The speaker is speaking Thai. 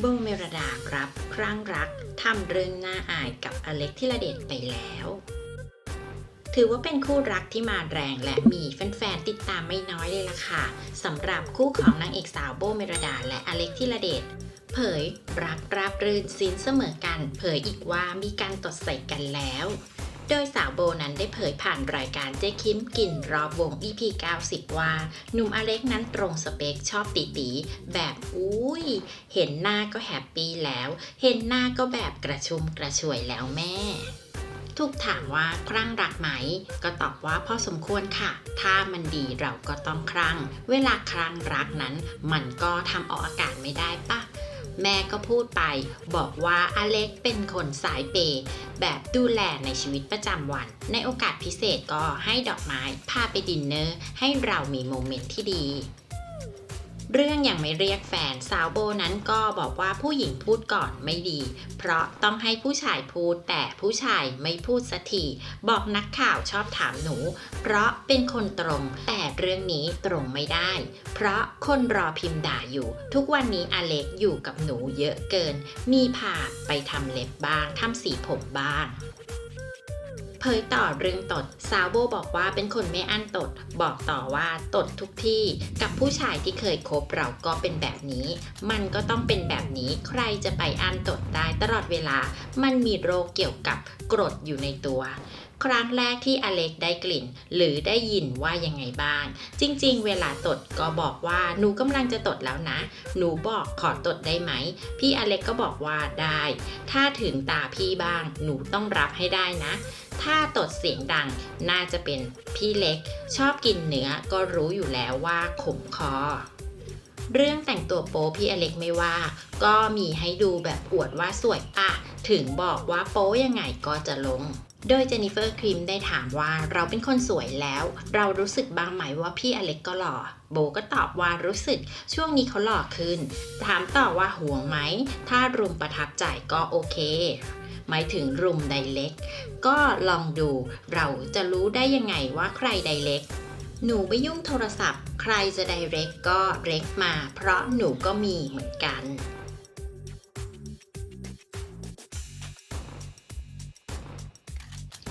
โบเมรดารับครั้งรักทำเรื่องน่าอายกับอเล็กธิระเดชไปแล้ว ถือว่าเป็นคู่รักที่มาแรงและมีแฟนๆติดตามไม่น้อยเลยล่ะค่ะสำหรับคู่ของนางเอกสาวโบเมรดาและอเล็กธิระเดชเผยรักราบรื่นสินเสมอกัน เผยอีกว่ามีการตดใส่กันแล้ว โดยสาวโบนั้นได้เผยผ่านรายการเจ๊คิมกินรอบวง EP 90 ว่า หนุ่มอเล็กนั้นตรงสเปคชอบตีตีแบบอุ้ย เห็นหน้าก็แฮปปี้แล้ว เห็นหน้าก็แบบกระชุมกระชวยแล้วแม่ ถูกถามว่าคลั่งรักไหม ก็ตอบว่าพอสมควรค่ะ ถ้ามันดีเราก็ต้องคลั่ง เวลาคลั่งรักนั้น มันก็ทำออกอากาศไม่ได้ปะ แม่ก็พูดไป บอกว่าอเล็กเป็นคนสายเปย์แบบดูแลในชีวิตประจำวัน ในโอกาสพิเศษก็ให้ดอกไม้พาไปดินเนอร์ ให้เรามีโมเมนต์ที่ดี เรื่องอยังไม่เรียกแฟนสาวโบนั้นก็บอกว่าผู้หญิงพูดก่อนไม่ดี เพราะต้องให้ผู้ชายพูดแต่ผู้ชายไม่พูดสักทีบอกนักข่าวชอบถามหนู เพราะเป็นคนตรง แต่เรื่องนี้ตรงไม่ได้ เพราะคนรอพิมพ์ด่าอยู่ ทุกวันนี้อเล็กอยู่กับหนูเยอะเกิน มีพาไปทำเล็บบ้างทำสีผมบ้าง ผยต่อเรื่องตด สาวโบบอกว่าเป็นคนไม่อั้นตด บอกต่อว่าตดทุกที่ กับผู้ชายที่เคยคบเราก็เป็นแบบนี้ มันก็ต้องเป็นแบบนี้ ใครจะไปอั้นตดได้ตลอดเวลา มันมีโรคเกี่ยวกับกรดอยู่ในตัวครั้งแรกที่อเล็กได้กลิ่น หรือได้ยินว่ายังไงบ้าง จริง ๆ เวลาตดก็บอกว่าหนูกำลังจะตดแล้วนะ หนูบอกขอตดได้ไหม พี่อเล็กก็บอกว่าได้ ถ้าถึงตาพี่บ้าง หนูต้องรับให้ได้นะถ้าตดเสียงดังน่าจะเป็นพี่เล็ก ชอบกินเนื้อก็รู้อยู่แล้วว่าขมคอ เรื่องแต่งตัวโป๊พี่อเล็กไม่ว่า ก็มีให้ดูแบบอวดว่าสวยปะถึงบอกว่าโป๊ยังไงก็จะลง โดยเจนนิเฟอร์ครีมได้ถามว่าเราเป็นคนสวยแล้ว เรารู้สึกบ้างไหมว่าพี่อเล็กก็หล่อ โบก็ตอบว่ารู้สึกช่วงนี้เขาหล่อขึ้น ถามต่อว่าห่วงไหม ถ้ารุมประทับใจก็โอเคหมายถึงรุมไดเล็ก ก็ลองดูเราจะรู้ได้ยังไงว่าใครไดเล็ก หนูไม่ยุ่งโทรศัพท์ ใครจะไดเรกก็เรกมา เพราะหนูก็มีเหมือนกัน